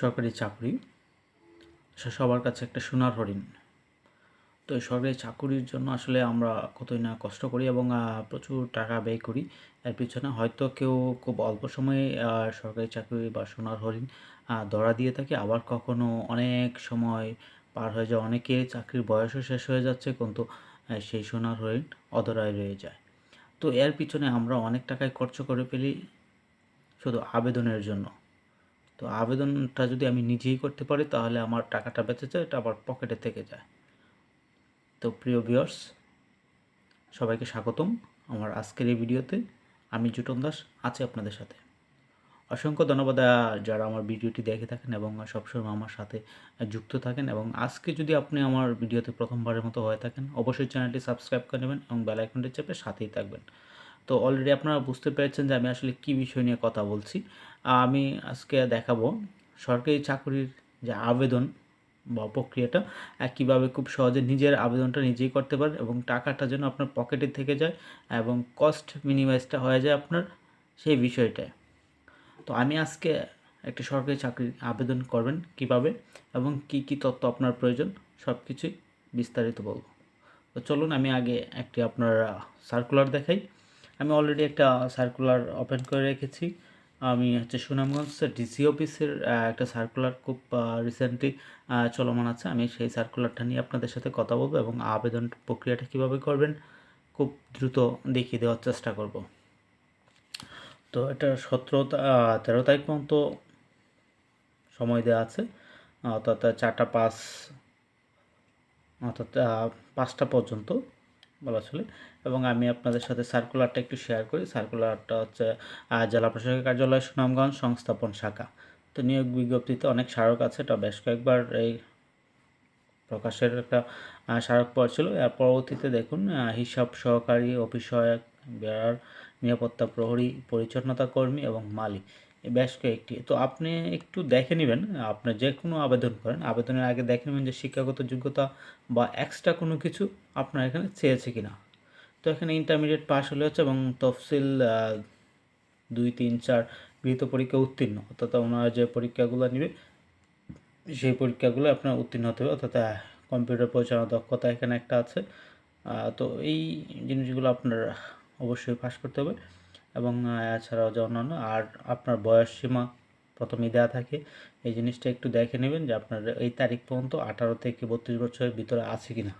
সরকারি চাকরি। সবার কাছে একটা সোনার হরিণ। তো এই সরকারি চাকুরির জন্য আসলে আমরা কতই না কষ্ট করি এবং প্রচুর টাকা ব্যয় করি। এর পিছনে হয়তো কেউ খুব অল্প সময়ে সরকারি চাকরি বা সোনার হরিণ ধরা দিয়ে থাকে। আবার কখনো অনেক সময় পার হয়ে যায়। অনেকে চাকরির বয়সও শেষ হয়ে যাচ্ছে, কিন্তু সেই সোনার হরিণ অধরায় রয়ে যায়। তো এর পিছনে আমরা অনেক টাকায় খরচ করে ফেলি শুধু আবেদনের জন্য। তো আবেদনটা যদি আমি নিজেই করতে পারি, তাহলে আমার টাকাটা বেঁচে যায়, এটা আবার পকেটে থেকে যায়। তো প্রিয় ভিউয়ার্স সবাইকে স্বাগতম আমার আজকের এই ভিডিওতে। আমি জুটন দাস, আছি আপনাদের সাথে। অসংখ্য ধন্যবাদ যারা আমার ভিডিওটি দেখে থাকেন এবং সবসময় আমার সাথে যুক্ত থাকেন। এবং আজকে যদি আপনি আমার ভিডিওতে প্রথমবারের মতো হয়ে থাকেন, অবশ্যই চ্যানেলটি সাবস্ক্রাইব করে নেবেন এবং বেল আইকনটি চেপে সাথেই থাকবেন। তো অলরেডি আপনারা বুঝতে পেরেছেন যে আমি আসলে কী বিষয় নিয়ে কথা বলছি। আমি আজকে দেখাবো সরকারি চাকরির যে আবেদন বা প্রক্রিয়াটা কীভাবে খুব সহজে নিজের আবেদনটা নিজেই করতে পারেন এবং টাকাটা যেন আপনার পকেটে থেকে যায় এবং কস্ট মিনিমাইজটা হয়ে যায় আপনার সেই বিষয়টায়। তো আমি আজকে একটি সরকারি চাকরির আবেদন করবেন কীভাবে এবং কি কি তথ্য আপনার প্রয়োজন সব কিছুই বিস্তারিত বলব। তো চলুন আমি আগে একটি আপনার সার্কুলার দেখাই। আমি অলরেডি একটা সার্কুলার ওপেন করে রেখেছি। আমি হচ্ছে সুনামগঞ্জ ডিসি অফিসের একটা সার্কুলার খুব রিসেন্টলি চলমান আছে। আমি সেই সার্কুলারটা নিয়ে আপনাদের সাথে কথা বলব এবং আবেদন প্রক্রিয়াটা কীভাবে করবেন খুব দ্রুত দেখিয়ে দেওয়ার চেষ্টা করব। তো এটা সতেরো তেরো তারিখ পর্যন্ত সময় দেওয়া আছে। অর্থাৎ চারটা পাঁচ, অর্থাৎ পাঁচটা পর্যন্ত। বলা চলে। এবং আমি আপনাদের সাথে সার্কুলারটা একটু শেয়ার করি। সার্কুলারটা হচ্ছে জেলা প্রশাসক কার্যালয়, সুনামগঞ্জ, সংস্থাপন শাখা। তো নিয়োগ বিজ্ঞপ্তিতে অনেক স্মারক আছে, এটা বেশ কয়েকবার এই প্রকাশের একটা স্মারক পাওয়া ছিল। এর পরবর্তীতে দেখুন হিসাব সহকারী অফিস সহায়ক, বেড়ার নিরাপত্তা প্রহরী, পরিচ্ছন্নতা কর্মী এবং মালি এই বেশ কয়েকটি। তো আপনি একটু দেখে নেবেন, আপনি যে কোনো আবেদন করেন, আবেদনের আগে দেখে নেবেন যে শিক্ষাগত যোগ্যতা বা এক্সট্রা কোনো কিছু আপনার এখানে চেয়েছে কি না তো এখানে ইন্টারমিডিয়েট পাস হলে হচ্ছে এবং তফসিল দুই, তিন, চার গৃহীত পরীক্ষা উত্তীর্ণ। অর্থাৎ ওনারা যে পরীক্ষাগুলো নেবে, সেই পরীক্ষাগুলো আপনার উত্তীর্ণ হতে হবে। অর্থাৎ কম্পিউটার পরিচালনা দক্ষতা এখানে একটা আছে। তো এই জিনিসগুলো আপনার অবশ্যই পাস করতে হবে। এবং এছাড়াও যে অন্যান্য আর আপনার বয়স সীমা প্রথমেই দেওয়া থাকে, এই জিনিসটা একটু দেখে নেবেন যে আপনার এই তারিখ পর্যন্ত আঠারো থেকে বত্রিশ বছরের ভিতরে আছে কি না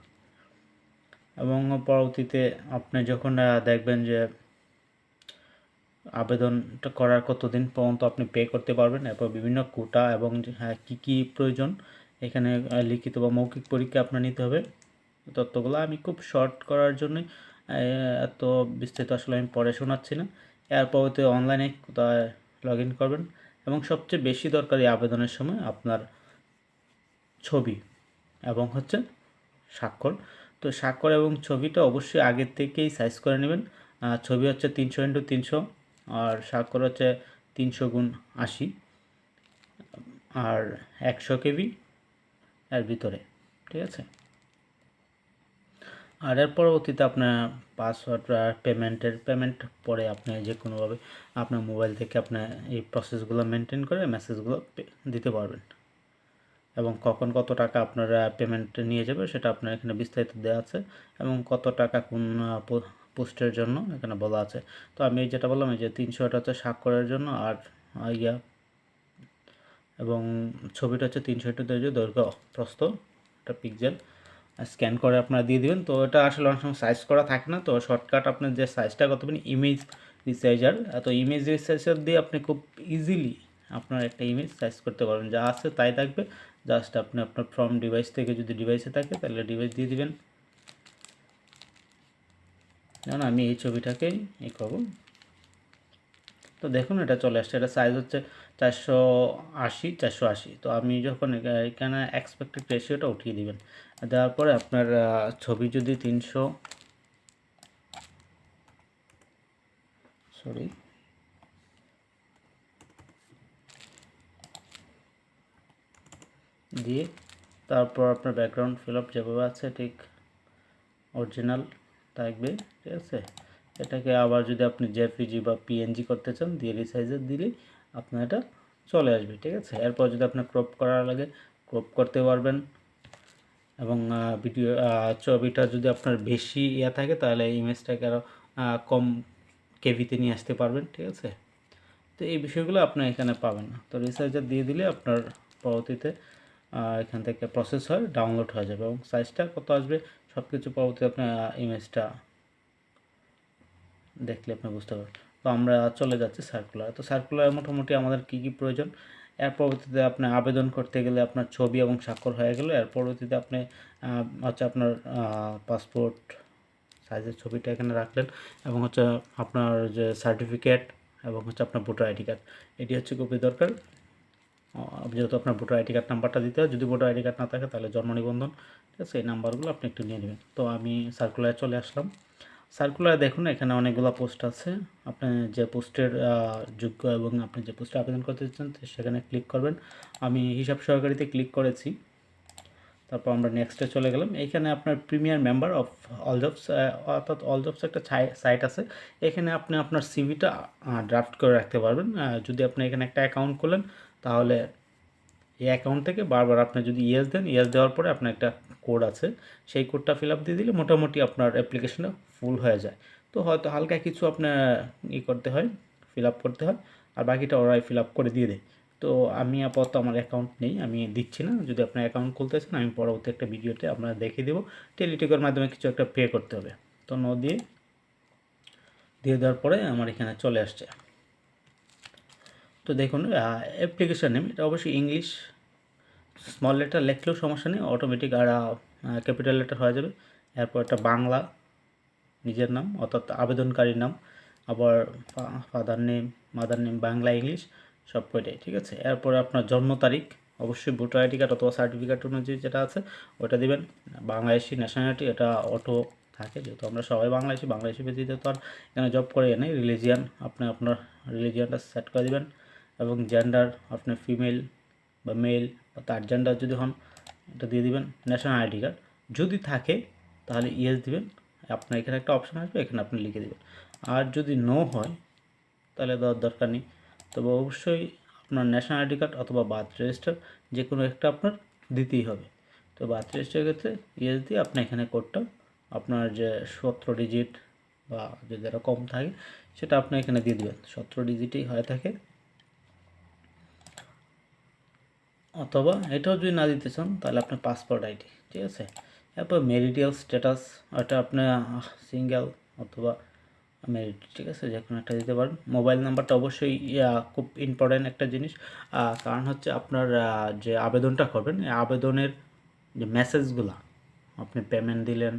এবং পরবর্তীতে আপনি যখন দেখবেন যে আবেদনটা করার কতদিন পর্যন্ত আপনি পে করতে পারবেন, এরপর বিভিন্ন কোটা এবং হ্যাঁ কী কী প্রয়োজন, এখানে লিখিত বা মৌখিক পরীক্ষা আপনার নিতে হবে তথ্যগুলো আমি খুব শর্ট করার জন্যই এত বিস্তারিত আসলে আমি পড়ে শোনাচ্ছি না। এর পরবর্তী অনলাইনে কোথায় লগ ইন করবেন এবং সবচেয়ে বেশি দরকারি আবেদনের সময় আপনার ছবি এবং হচ্ছে স্বাক্ষর। তো স্বাক্ষর এবং ছবিটা অবশ্যই আগের থেকেই সাইজ করে নেবেন। ছবি হচ্ছে তিনশো ইন্টু তিনশো আর স্বাক্ষর হচ্ছে তিনশো গুণ আশি আর একশো কেবি এর ভিতরে, ঠিক আছে? আর এর পরবর্তীতে আপনার পাসওয়ার্ড পেমেন্টের পেমেন্ট পরে আপনি যে কোনোভাবে আপনার মোবাইল থেকে আপনার এই প্রসেসগুলো মেনটেন করে মেসেজগুলো দিতে পারবেন। এবং কখন কত টাকা আপনারা পেমেন্ট নিয়ে যাবে সেটা আপনার এখানে বিস্তারিত দেওয়া আছে এবং কত টাকা কোন পোস্টের জন্য এখানে বলা আছে। তো আমি যেটা বললাম, এই যে তিনশোটা হচ্ছে স্বাক্ষরের জন্য আর ইয়া এবং ছবিটা হচ্ছে তিনশো দৈর্ঘ্য, প্রস্থ, একটা পিকজেল স্ক্যান করে আপনারা দিয়ে দিবেন। তো এটা আসলে অনেক সময় সাইজ করা থাকে না। তো শর্টকাট আপনার যে সাইজটা কত পারেন ইমেজ রিসাইজার তো ইমেজ রিসাইজার দিয়ে আপনি খুব ইজিলি আপনার একটা ইমেজ সাইজ করতে পারবেন। যা আছে তাই থাকবে। জাস্ট আপনি আপনার ফ্রম ডিভাইস থেকে যদি ডিভাইসে থাকে, তাহলে ডিভাইস দিয়ে দিবেন। যেমন আমি এই ছবিটাকেই এ করব। তো দেখুন, এটা চলে আসছে। এটা সাইজ হচ্ছে চারশো আশি চারশো আশি। তো আপনি যখন এখানে এক্সপেক্টেড রেশিওটা উঠিয়ে দিবেন, দেওয়ার পরে আপনার ছবি যদি তিনশো সরি দিয়ে তারপর আপনার ব্যাকগ্রাউন্ড ফিল আপ যেভাবে আছে, ঠিক অরিজিনাল থাকবে, ঠিক আছে? এটাকে আবার যদি আপনি জেপিজি বা পিএনজি করতে চান, দিয়ে রিসাইজের দিলেই আপনার এটা চলে আসবে, ঠিক আছে? এরপর যদি আপনার ক্রপ করার লাগে ক্রপ করতে পারবেন। এবং ভিডিও ছবিটা যদি আপনার বেশি ইয়ে থাকে, তাহলে ইমেজটাকে আরও কম কেভিতে নিয়ে আসতে পারবেন, ঠিক আছে? তো এই বিষয়গুলো আপনি এখানে পাবেন না। তো রিসার্চার দিয়ে দিলে আপনার পরবর্তীতে এখান থেকে প্রসেস হয় ডাউনলোড হয়ে যাবে। এবং সাইজটা কত আসবে সব কিছু পরবর্তীতে আপনার ইমেজটা দেখলে আপনি বুঝতে পারবেন। আমরা চলে যাচ্ছি সার্কুলার তো সার্কুলার মোটামুটি আমাদের কী কী প্রয়োজন? এর পরবর্তীতে আপনি আবেদন করতে গেলে আপনার ছবি এবং স্বাক্ষর হয়ে গেল। এর পরবর্তীতে আপনি হচ্ছে আপনার পাসপোর্ট সাইজের ছবিটা এখানে রাখলেন এবং হচ্ছে আপনার যে সার্টিফিকেট এবং হচ্ছে আপনার ভোটার আইডি কার্ড এটি হচ্ছে কপি দরকার। যেহেতু আপনার ভোটার আইডি কার্ড নাম্বারটা দিতে হয়, যদি ভোটার আইডি কার্ড না থাকে তাহলে জন্ম নিবন্ধন, ঠিক আছে? এই নাম্বারগুলো আপনি একটু নিয়ে নেবেন। তো আমি সার্কুলারে চলে আসলাম। সার্কুলারে দেখুন, এখানে অনেকগুলো পোস্ট আছে। আপনি যে পোস্টের যোগ্য এবং আপনি যে পোস্টে আবেদন করতে তো সেখানে ক্লিক করবেন। আমি হিসাব সহকারীতে ক্লিক করেছি। তারপর আমরা নেক্সটে চলে গেলাম। এইখানে আপনার premier member of All Jobs অর্থাৎ অল জবস একটা সাইট আছে। এখানে আপনি আপনার সিভিটা ড্রাফট করে রাখতে পারবেন। যদি আপনি এখানে একটা অ্যাকাউন্ট করলেন তাহলে এই অ্যাকাউন্ট থেকে বারবার আপনি যদি ইয়েস দেন ইয়েস দেওয়ার পরে আপনার একটা কোড আছে। সেই কোডটা ফিল আপ দিয়ে দিলে মোটামুটি আপনার অ্যাপ্লিকেশনটা ফুল হয়ে যায়। তো হয়তো হালকা কিছু আপনার ই করতে হয় ফিল আপ করতে হয়, আর বাকিটা ওরাই ফিল আপ করে দিয়ে দেয়। তো আমি আপাতত আমার অ্যাকাউন্ট নেই, আমি দিচ্ছি না। যদি আপনার অ্যাকাউন্ট খুলতে চান আমি পরবর্তী একটা ভিডিওতে আপনার দেখিয়ে দেবো। টেলিটিকের মাধ্যমে কিছু একটা পে করতে হবে। তো ন দিয়ে দিয়ে দেওয়ার পরে আমার এখানে চলে আসছে। তো দেখুন অ্যাপ্লিকেশান নেম এটা অবশ্যই ইংলিশ স্মল লেটার লিখলেও সমস্যা নেই অটোমেটিক আর ক্যাপিটাল লেটার হয়ে যাবে। এরপর একটা বাংলা নিজের নাম, অর্থাৎ আবেদনকারীর নাম, আবার father name mother name Bangla, English, সব কয়টাই, ঠিক আছে? এরপরে আপনার জন্ম তারিখ, অবশ্যই ভোটার আইডি কার্ড অথবা সার্টিফিকেট অনুযায়ী যেটা আছে ওটা দিবেন। বাংলাদেশি ন্যাশনালিটি এটা অটো থাকে, যেহেতু আমরা সবাই বাংলাদেশি বাংলাদেশি ব্যতীত তো আর এখানে জব করে নেই। রিলিজিয়ান আপনি আপনার রিলিজিয়ানটা সেট করে দিবেন এবং জেন্ডার আপনি ফিমেল বা মেল বা তার জেন্ডার যদি হন, এটা দিয়ে দিবেন। ন্যাশনাল আইডি কার্ড যদি থাকে, তাহলে ইয়েস দিবেন। আপনার এখানে একটা অপশান আসবে, এখানে আপনি লিখে দেবেন। আর যদি নো হয়, তাহলে দেওয়ার দরকার নেই। তবে অবশ্যই আপনার ন্যাশনাল আইডি কার্ড অথবা বার্থ রেজিস্টার যে কোনো একটা আপনার দিতেই হবে। তো বার্থ রেজিস্টারের ক্ষেত্রে ইয়েস দিয়ে আপনি এখানে কোডটা আপনার যে সতেরো ডিজিট বা যদি আরও কম থাকে, সেটা আপনি এখানে দিয়ে দেবেন। সতেরো ডিজিটই হয়ে থাকে। অথবা এটাও যদি না দিতে চান, তাহলে আপনার পাসপোর্ট আইডি ঠিক আছে? এরপর মেরিডিয়াল স্ট্যাটাস ওটা আপনার সিঙ্গেল অথবা মেরিট ঠিক আছে? যে কোনো একটা দিতে পারেন। মোবাইল নাম্বারটা অবশ্যই খুব ইম্পর্ট্যান্ট একটা জিনিস। কারণ হচ্ছে আপনার যে আবেদনটা করবেন আবেদনের যে মেসেজগুলো আপনি পেমেন্ট দিলেন,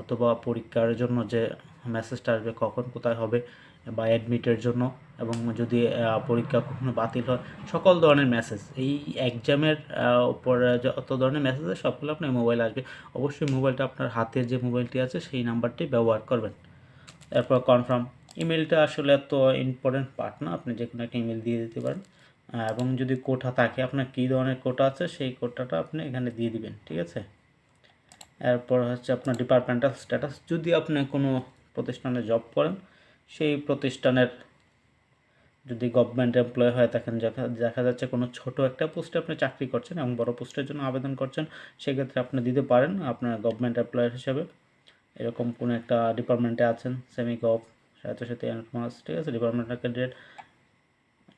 অথবা পরীক্ষার জন্য যে মেসেজটা আসবে, কখন কোথায় হবে, বা অ্যাডমিটের জন্য এবং যদি পরীক্ষা কখনো বাতিল হয়, সকল ধরনের মেসেজ এই এক্সামের উপর, যত ধরনের মেসেজ আছে, সবগুলো আপনার মোবাইলে আসবে। অবশ্যই মোবাইলটা আপনার হাতের যে মোবাইলটি আছে, সেই নাম্বারটি ব্যবহার করবেন। এরপর কনফার্ম ইমেলটা আসলে এত ইম্পর্টেন্ট পার্ট না, আপনি যে কোনো একটা ইমেল দিয়ে দিতে পারেন। এবং যদি কোটা থাকে, আপনার কী ধরনের কোটা আছে, সেই কোটাটা আপনি এখানে দিয়ে দিবেন, ঠিক আছে? এরপর হচ্ছে আপনার ডিপার্টমেন্টাল স্ট্যাটাস যদি আপনি কোনো প্রতিষ্ঠানে জব করেন, সেই প্রতিষ্ঠানের যদি গভর্নমেন্ট এমপ্লয় হয় থাকেন দেখা যাচ্ছে কোনো ছোট একটা পোস্টে আপনি চাকরি করছেন এবং বড় পোস্টের জন্য আবেদন করছেন, সেক্ষেত্রে আপনি দিতে পারেন আপনার গভর্নমেন্ট এমপ্লয়ার হিসেবে। এরকম কোনো একটা ডিপার্টমেন্টে আছেন সেমি গভ সাথে সাথে মাস ঠিক আছে ডিপার্টমেন্টাল ক্যান্ডিডেট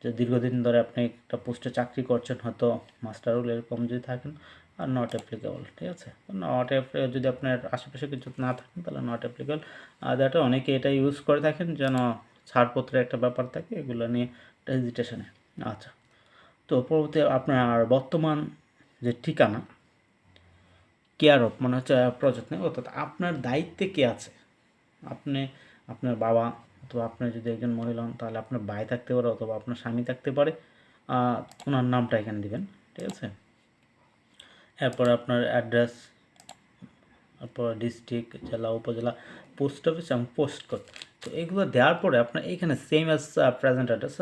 যে দীর্ঘদিন ধরে আপনি একটা পোস্টে চাকরি করছেন, হয়তো মাস্টার রোল এরকম যদি থাকেন, আর নট অ্যাপ্লিকেবল ঠিক আছে? নট যদি আপনার আশেপাশে কিছু না থাকেন তাহলে নট অ্যাপ্লিকেবল আর দ্যাটা অনেকে এটা ইউজ করে থাকেন যেন ছাড়পত্রের একটা ব্যাপার থাকে, এগুলো নিয়ে হেজিটেশনে আচ্ছা তো পরবর্তী আপনার বর্তমান যে ঠিকানা কেয়ার অফ মানে হচ্ছে প্রযত্নে অর্থাৎ আপনার দায়িত্বে কে আছে? আপনি, আপনার বাবা, অথবা আপনি যদি একজন মহিলা হন, তাহলে আপনার ভাই থাকতে পারে, অথবা আপনার স্বামী থাকতে পারে। ওনার নামটা এখানে দিবেন, ঠিক আছে? এরপর আপনার অ্যাড্রেস তারপর ডিস্ট্রিক্ট জেলা, উপজেলা পোস্ট অফিস এবং পোস্ট কোড তো এগুলো দেওয়ার পরে আপনার এখানে সেম অ্যাজ প্রেজেন্ট অ্যাড্রেস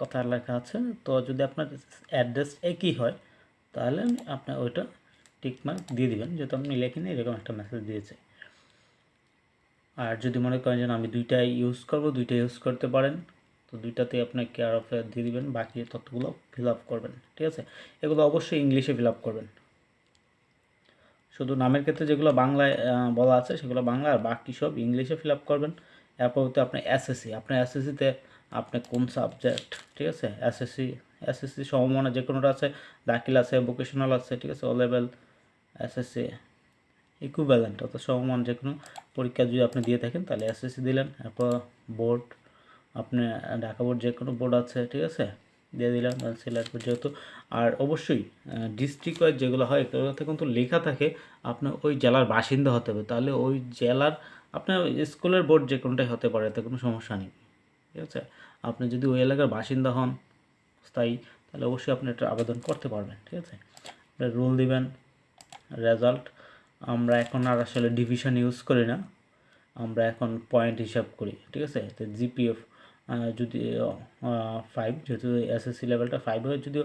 কথা লেখা আছে, তো যদি আপনার অ্যাড্রেস একই হয়, তাহলে আপনার ওইটা টিকমার্ক দিয়ে দিবেন, যেহেতু আপনি লেখেন এরকম একটা মেসেজ দিয়েছে। আর যদি মনে করেন যে আমি দুইটাই ইউজ করব দুইটাই ইউজ করতে পারেন, তো দুইটাতেই আপনি কেয়ার অফে দিয়ে দিবেন, বাকি তথ্যগুলো ফিল আপ করবেন, ঠিক আছে? এগুলো অবশ্যই ইংলিশে ফিল আপ করবেন। শুধু নামের ক্ষেত্রে যেগুলো বাংলায় বলা আছে, সেগুলো বাংলা, আর বাকি সব ইংলিশে ফিল আপ করবেন। এরপর হচ্ছে আপনার এসএসসি আপনার এসএসসিতে আপনি কোন সাবজেক্ট ঠিক আছে? এসএসসি এসএসসি সমমানে যে কোনোটা আছে, দাখিল আছে ভোকেশনাল আছে, ঠিক আছে? ও লেভেল এসএসসি ইকুইভ্যালেন্ট অর্থাৎ সমমান যে কোনো পরীক্ষা যদি আপনি দিয়ে থাকেন, তাহলে এসএসসি দিলেন। এরপর বোর্ড আপনি ঢাকা বোর্ড যে কোনো বোর্ড আছে, ঠিক আছে? দিয়ে দিলাম বোর্ড যেহেতু। আর অবশ্যই ডিস্ট্রিক্ট ওয়াইজ যেগুলো হয়, এগুলোতে কিন্তু লেখা থাকে, আপনার ওই জেলার বাসিন্দা হতে হবে। তাহলে ওই জেলার আপনার স্কুলের বোর্ড যে কোনোটাই হতে পারে, এতে কোনো সমস্যা নেই। ঠিক আছে? আপনি যদি ওই এলাকার বাসিন্দা হন, স্থায়ী, তাহলে অবশ্যই আপনি এটা আবেদন করতে পারবেন, ঠিক আছে? রুল দিবেন রেজাল্ট আমরা এখন আর আসলে ডিভিশন ইউজ করি না। আমরা এখন পয়েন্ট হিসাব করি, ঠিক আছে? জিপিএফ যদি ফাইভ যেহেতু এসএসসি লেভেলটা ফাইভ হয় যদিও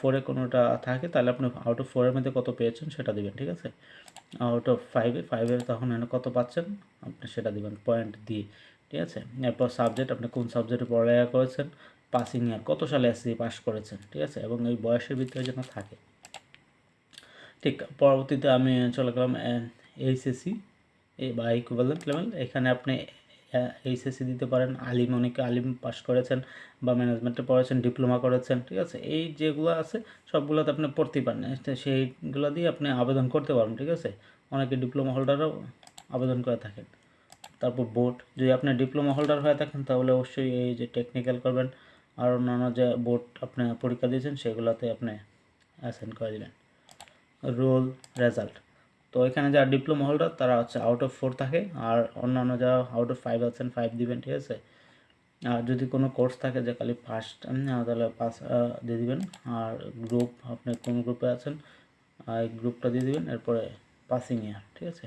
ফোরে কোনোটা থাকে, তাহলে আপনি আউট অফ ফোরের মধ্যে কত পেয়েছেন সেটা দিবেন, ঠিক আছে? আউট অফ ফাইভে ফাইভে তখন কত পাচ্ছেন? আপনি সেটা দিবেন পয়েন্ট দিয়ে ঠিক আছে? এরপর সাবজেক্ট আপনি কোন সাবজেক্টে পড়ালেখা করেছেন? পাসিং ইয়ার কত সালে এসএসসি পাস করেছেন, ঠিক আছে? এবং এই বয়সের ভিতরে যেন থাকে। ঠিক, পরবর্তীতে আমি চলে গেলাম এইচএসসি এই বা ইকুইভ্যালেন্ট লেভেল এখানে আপনি এইচএসসি দিতে পারেন, আলিম অনেকে আলিম পাস করেছেন বা ম্যানেজমেন্টে পড়েছেন ডিপ্লোমা করেছেন, ঠিক আছে? এই যেগুলো আছে, সবগুলোতে আপনি পড়তেই পারেন। সেইগুলো দিয়ে আপনি আবেদন করতে পারেন ঠিক আছে? অনেকে ডিপ্লোমা হোল্ডারও আবেদন করে থাকেন। তারপর বোর্ড যদি আপনি ডিপ্লোমা হোল্ডার হয়ে থাকেন, তাহলে অবশ্যই এই যে টেকনিক্যাল করবেন আর অন্যান্য যে বোর্ড আপনি পরীক্ষা দিয়েছেন, সেগুলোতে আপনি অ্যাসেন্ড করে দিবেন। রোল রেজাল্ট তো এখানে যারা ডিপ্লোমা হোল্ডার তারা হচ্ছে আউট অফ ফোর থাকে। আর অন্যান্য যারা আউট অফ ফাইভ আছেন ফাইভ দিবেন, ঠিক আছে? আর যদি কোনো কোর্স থাকে যে খালি ফার্স্ট তাহলে পাস দিয়ে দিবেন। আর গ্রুপ আপনি কোন গ্রুপে আছেন এই গ্রুপটা দিয়ে দিবেন। এরপরে পাসিং ইয়ার ঠিক আছে?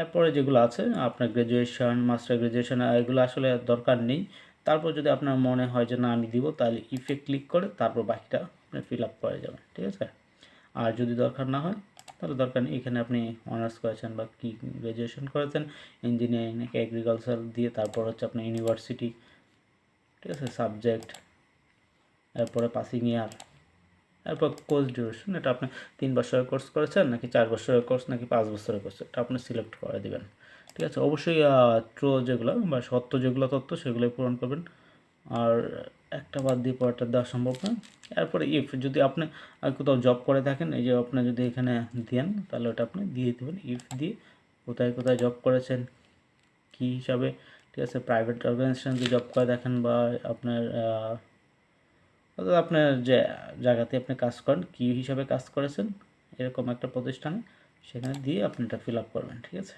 এরপরে যেগুলো আছে, আপনার গ্র্যাজুয়েশন মাস্টার গ্র্যাজুয়েশন এগুলো আসলে দরকার নেই। তারপর যদি আপনার মনে হয় যে না, আমি দিব, তাহলে ইফে ক্লিক করে তারপর বাকিটা আপনি ফিল আপ করে যাবেন, ঠিক আছে? আর যদি দরকার না হয় তাহলে দরকার নেই, এখানে আপনি অনার্স করেছেন বা কি গ্র্যাজুয়েশন করেছেন ইঞ্জিনিয়ারিং নাকি এগ্রিকালচার দিয়ে তারপর হচ্ছে আপনার ইউনিভার্সিটি ঠিক আছে সাবজেক্ট এরপরে পাসিং ইয়ার এরপর কোর্স ডিউরেশন এটা আপনি তিন বছরের কোর্স করেছেন নাকি চার বছরের কোর্স নাকি পাঁচ বছরের কোর্স এটা আপনি সিলেক্ট করে দেবেন, ঠিক আছে, অবশ্যই ট্রো যেগুলো বা সত্য যেগুলো তথ্য সেগুলোই পূরণ করবেন, আর একটা বাদ দিয়ে পরেরটা দেওয়া সম্ভব না। এরপরে ইফ যদি আপনি কোথাও জব করে থাকেন, এই যে আপনি যদি এখানে দেন, তাহলে ওটা আপনি দিয়ে দেবেন। ইফ দিয়ে কোথায় কোথায় জব করেছেন, কী হিসাবে, ঠিক আছে প্রাইভেট অর্গানাইজেশন যদি জব করে দেখেন বা আপনার অর্থাৎ আপনার যে জায়গাতে আপনি কাজ করেন, কী হিসাবে কাজ করেছেন, এরকম একটা প্রতিষ্ঠানে সেখানে দিয়ে আপনি এটা ফিল আপ করবেন, ঠিক আছে?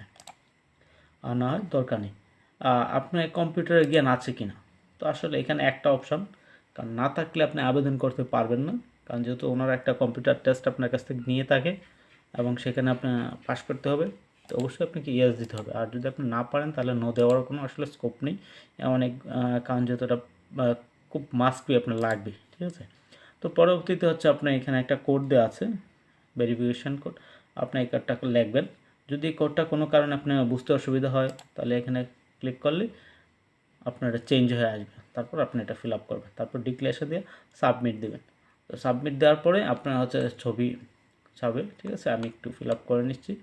আর না হয় দরকার নেই। আপনার কম্পিউটারের জ্ঞান আছে কি না তো আসলে এখানে একটা অপশান কারণ না থাকলে আপনি আবেদন করতে পারবেন না, কারণ যেহেতু ওনারা একটা কম্পিউটার টেস্ট আপনার কাছ থেকে নিয়ে থাকে এবং সেখানে আপনার পাস করতে হবে, তো অবশ্যই আপনাকে ইয়েস দিতে হবে। আর যদি আপনি না পারেন, তাহলে নো দেওয়ার কোনো আসলে স্কোপ নেই। অনেক কারণ যেহেতু এটা খুব মাস্ক বি আপনার লাগবে, ঠিক আছে? তো পরবর্তীতে হচ্ছে আপনার এখানে একটা কোড দেওয়া আছে ভেরিফিকেশান কোড আপনি এই কোডটা লিখবেন। যদি কোডটা কোনো কারণে আপনার বুঝতে অসুবিধা হয়, তাহলে এখানে ক্লিক করলে আপনার এটা চেঞ্জ হয়ে আসবে। তারপর আপনি এটা ফিল আপ করবেন। তারপর ডিক্লেশন দিয়ে সাবমিট দেবেন। তো সাবমিট দেওয়ার পরে আপনার হচ্ছে ছবি ছাবে ঠিক আছে? আমি একটু ফিল আপ করে নিচ্ছি।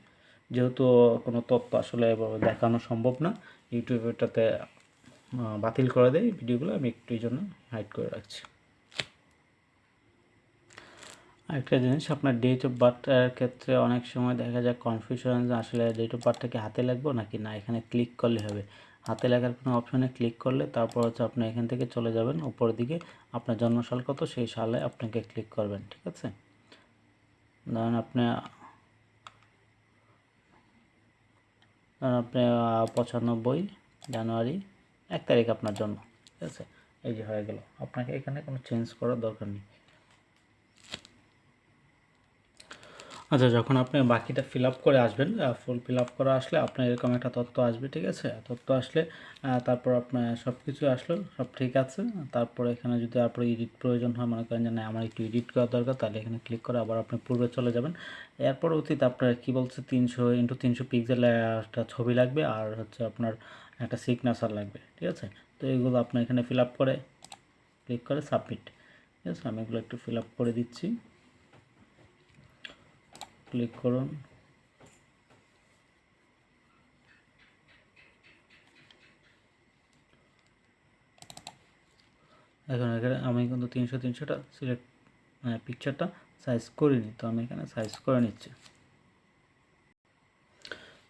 যেহেতু কোনো তথ্য আসলে দেখানো সম্ভব না ইউটিউবেটাতে বাতিল করে দেয় ভিডিওগুলো। আমি একটু জন্য হাইড করে রাখছি। আরেকটা জিনিস, আপনার ডেট অফ বার্থের ক্ষেত্রে অনেক সময় দেখা যায় কনফিউশন আসলে ডেট অফ বার্থটা কি হাতে লাগবে নাকি না? এখানে ক্লিক করলে হবে। হাতে লাগার কোনো অপশানে ক্লিক করলে তারপর হচ্ছে আপনি এখান থেকে চলে যাবেন উপর দিকে আপনার জন্মসাল কত, সেই সালে আপনাকে ক্লিক করবেন, ঠিক আছে? ধরেন আপনি ধরেন আপনি পঁচানব্বই জানুয়ারি, এক তারিখ আপনার জন্ম, ঠিক আছে? এই যে হয়ে গেল। আপনাকে এখানে কোনো চেঞ্জ করার দরকার নেই। আচ্ছা যখন আপনি বাকিটা ফিল আপ করে আসবেন ফুল ফিল আপ করে আসলে আপনার এরকম একটা তথ্য আসবে, ঠিক আছে? তথ্য আসলে তারপর আপনার সব কিছু আসলো, সব ঠিক আছে। তারপরে এখানে যদি তারপরে এডিট প্রয়োজন হয়, মনে করেন যে না, আমার একটু এডিট করা দরকার, তাহলে এখানে ক্লিক করে আবার আপনি পূর্বে চলে যাবেন। এর পরবর্তীতে আপনার কী বলছে? তিনশো ইন্টু তিনশো পিক্সেল একটা ছবি লাগবে আর হচ্ছে আপনার একটা সিগনেচার লাগবে, ঠিক আছে? তো এগুলো আপনি এখানে ফিল আপ করে ক্লিক করে সাবমিট ঠিক আছে? আমি এগুলো একটু ফিল আপ করে দিচ্ছি। ক্লিক করুন। এখন এখানে আমি কিন্তু তিনশো তিনশোটা সিলেক্ট মানে পিকচারটা সাইজ করিনি, তো আমি এখানে সাইজ করে নিচ্ছি।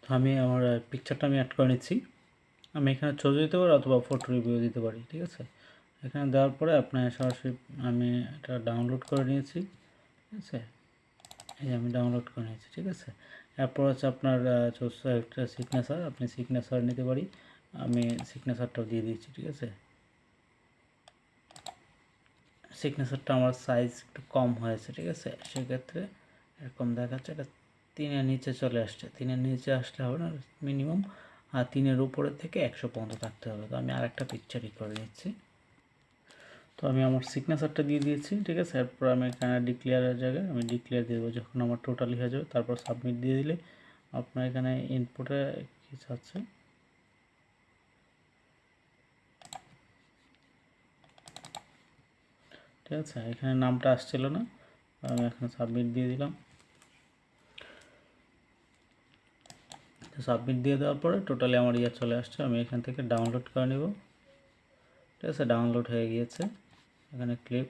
তো আমি আমার পিকচারটা আমি অ্যাড করে নিচ্ছি। আমি এখানে ছবি দিতে পারি অথবা ফটো রিভিউ দিতে পারি, ঠিক আছে? এখানে দেওয়ার পরে আপনার সরাসরি আমি এটা ডাউনলোড করে নিয়েছি, ঠিক আছে? এই আমি ডাউনলোড করে নিয়েছি, ঠিক আছে? এরপর হচ্ছে আপনার চোদ্দ একটা সিগনেচার আপনি সিগনেচার নিতে পারি। আমি সিগনেচারটাও দিয়ে দিচ্ছি ঠিক আছে? সিগনেচারটা আমার সাইজ একটু কম হয়েছে, ঠিক আছে? সেক্ষেত্রে এরকম দেখাচ্ছে, এটা তিনের নিচে চলে আসছে। তিনের নিচে আসলে হবে না মিনিমাম আর তিনের উপরে থেকে একশো পর্যন্ত থাকতে হবে। তো আমি আরেকটা পিকচারই করে নিচ্ছি। তো আমি আমার সিগনেচারটা দিয়ে দিয়েছি, ঠিক আছে? এরপর আমি এখানে ডিক্লেয়ারের জায়গায় আমি ডিক্লেয়ার দিয়ে দেবো, যখন আমার টোটালি হয়ে যাবে, তারপর সাবমিট দিয়ে দিলে আপনার এখানে ইনপুটে কী চাচ্ছে ঠিক আছে, এখানে নামটা আসছিল না, আমি এখানে সাবমিট দিয়ে দিলাম। সাবমিট দিয়ে দেওয়ার পরে টোটালি আমার ইয়ে চলে আসছে, আমি এখান থেকে ডাউনলোড করে নেব। ঠিক আছে ডাউনলোড হয়ে গিয়েছে। এখানে ক্লিপ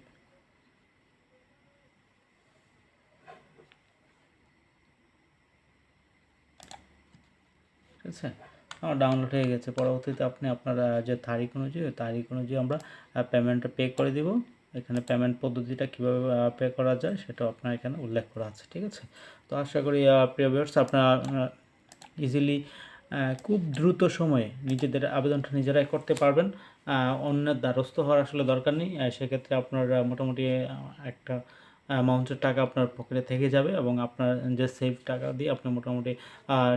ঠিক আছে? আমার ডাউনলোড হয়ে গেছে। পরবর্তীতে আপনি আপনার যে তারিখ অনুযায়ী তারিখ অনুযায়ী আমরা পেমেন্টটা পে করে দিব। এখানে পেমেন্ট পদ্ধতিটা কীভাবে পে করা যায় সেটাও আপনার এখানে উল্লেখ করা আছে। ঠিক আছে? তো আশা করি প্রিয় ভিউয়ার্স আপনারা ইজিলি খুব দ্রুত সময়ে নিজেদের আবেদনটা নিজেরাই করতে পারবেন। অন্যের দ্বারস্থ হওয়ার আসলে দরকার নেই। সেক্ষেত্রে আপনার মোটামুটি একটা অ্যামাউন্টের টাকা আপনার পকেটে থেকে যাবে এবং আপনার যে সেভ টাকা দিয়ে আপনি মোটামুটি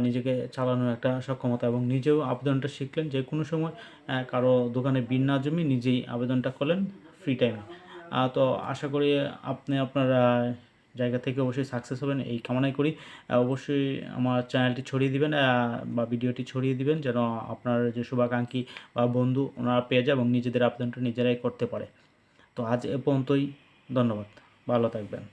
নিজেকে চালানোর একটা সক্ষমতা এবং নিজেও আবেদনটা শিখলেন। যে কোনো সময় কারও দোকানে বিন না জমি নিজেই আবেদনটা করলেন ফ্রি টাইমে। তো আশা করি আপনি আপনার জায়গা থেকে অবশ্যই সাকসেস হবেন, এই কামনাই করি। অবশ্যই আমার চ্যানেলটি ছড়িয়ে দিবেন বা ভিডিওটি ছড়িয়ে দিবেন, যেন আপনার যে শুভাকাঙ্ক্ষী, বা বন্ধু ওনারা পেয়ে যায় এবং নিজেদের আবেদনটা নিজেরাই করতে পারে। তো আজ এ পর্যন্তই, ধন্যবাদ। ভালো থাকবেন।